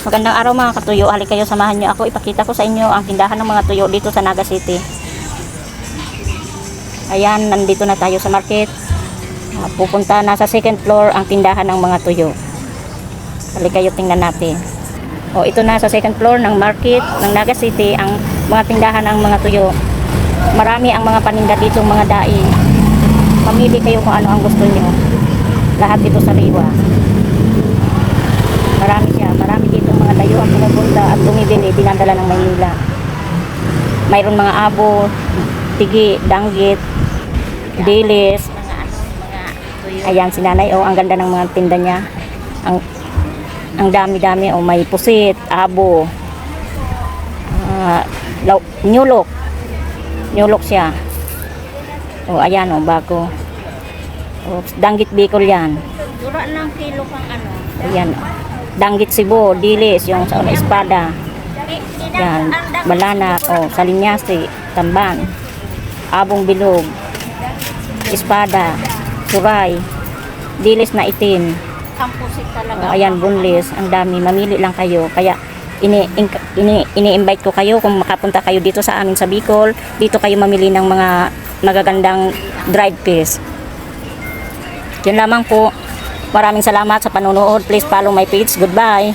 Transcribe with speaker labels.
Speaker 1: Magandang araw mga katuyo. Hali kayo, samahan niyo ako. Ipakita ko sa inyo ang tindahan ng mga tuyo dito sa Naga City. Ayan, nandito na tayo sa market. Pupunta na sa second floor ang tindahan ng mga tuyo. Hali kayo, tingnan natin. O, ito na sa second floor ng market ng Naga City ang mga tindahan ng mga tuyo. Marami ang mga paninda dito, mga daing. Mamili kayo kung ano ang gusto niyo. Lahat dito sa Riwa. Marami siya. Marami dito mga tayo ang pumupunta at bumibili, dinadala ng Maynila. Mayroon mga abo, tigi, danggit, dilis. Ayan si nanay, oh, ang ganda ng mga tinda niya. Ang ang dami-dami, oh, may pusit, abo, ah, law, nyulok. Nyulok siya. Oh, ayan, oh, bago. Oh, danggit bicol yan.
Speaker 2: Dura ng kilo kang ano.
Speaker 1: Ayan. Danggit Cebu, dilis, yung sa espada. Yan. Balana, o, salinyasi, tamban. Abong bilog. Espada. Suray. Dilis na itim. O, ayan, bunlis. Ang dami. Mamili lang kayo. Kaya, ini, in- ini, ini-invite ko kayo kung makapunta kayo dito sa amin sa Bicol. Dito kayo mamili ng mga magagandang dried fish. Yun lamang po. Maraming salamat sa panonood. Please follow my page. Goodbye.